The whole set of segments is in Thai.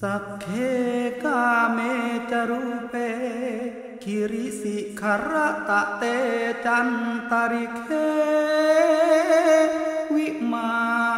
สักเคกาเมจรูเปคิริสิขรตะเตจันตริเควิมา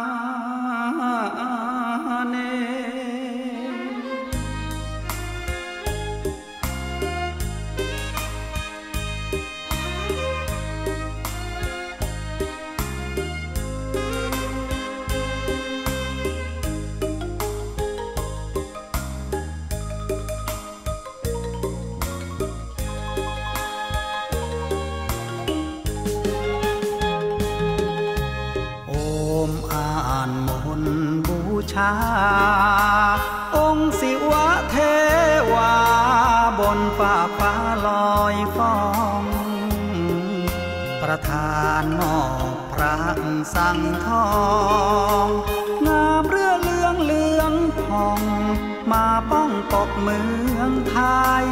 ชา องค์สิวะเทวา บนฝ่าฟ้าลอยฟ้อง ประธานมอบพระสั่งทองงามเรือเลืองเลืองพอง มาป้องปกเมืองไทย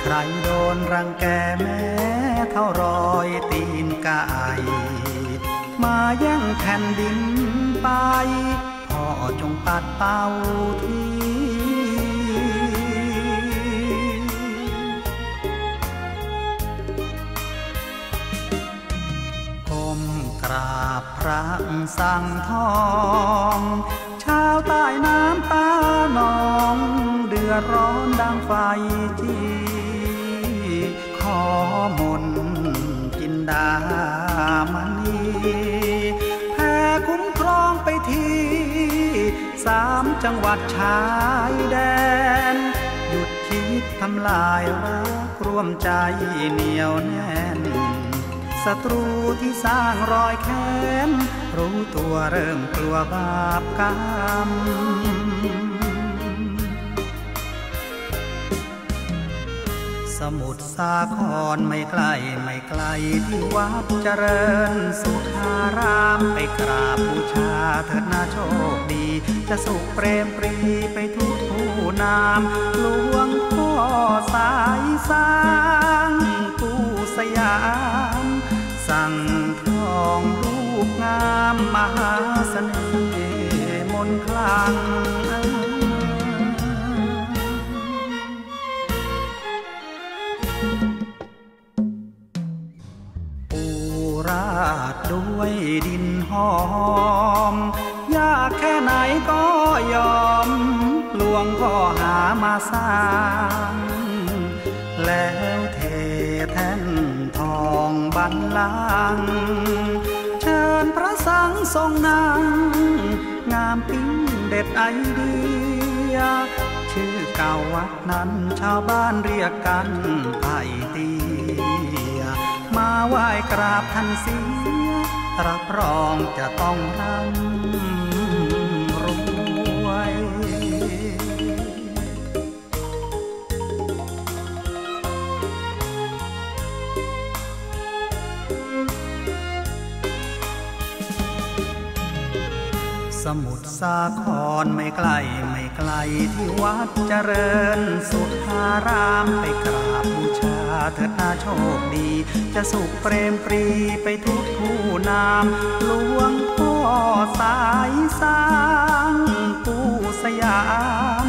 ใครโดนรังแกแม้เท่ารอยตีนกายมาแย่งแผ่นดินไป จงปัดเป่าทีก้มกราบพระสั่งทองชาวใต้น้ำตาหนอง เดือดร้อนดังไฟจีขอมนกินดา จังหวัดชายแดน หยุดคิดทำลายรักร่วมใจเหนียวแน่นศัตรูที่สร้างรอยแค้นรู้ตัวเริ่มกลัวบาปกรรม สมุทรสาครไม่ไกลไม่ไกลที่วัดเจริญ สุขารามไปกราบบูชาเถิดนาโชคดี จะสุขเปรมปรีไปทุกผู้นามหลวงพ่อสายสร้างผู้สยาม สั่งทองรูปงามมหาเสน่ห์มนคลัง ดินหอม ยากแค่ไหนก็ยอม ลวงพ่อหามาสร้าง แล้วเทแท่นทองบันลัง เชิญพระสังทรงนางงามปิ้งเด็ดไอเดีย ชื่อเก่าวัดนั้นชาวบ้านเรียกกันไผ่ตี มาไหว้กราบท่านเสียรับรองจะต้องร่ำรวยสมุทรสาครไม่ไกลไม่ไกลที่วัดเจริญ สุทธารามไปกราบบูชา เถิดนาโชคดี จะสุขเปรมปรีไปทุกคู่นามหลวงพ่อสายสร้างกู้สยาม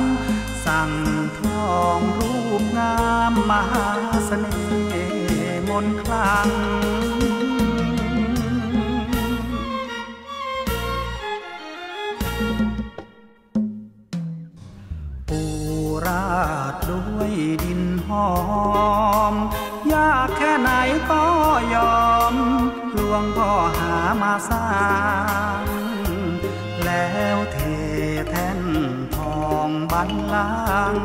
สั่งทองรูปงามมหาเสน่ห์มนคลัง ไหนก็ยอมหลวงพ่อหามาสร้างแล้วเทแท่นทองบันลัง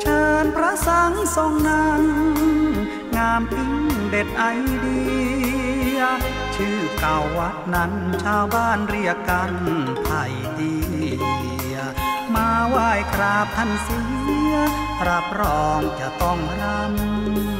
เชิญพระสังทรงนั่งงามพิ้งเด็ดไอเดีย ชื่อเก่าวัดนั้นชาวบ้านเรียกกันไผ่ตีมาไหว้กราบท่านเสียรับรองจะต้องรำ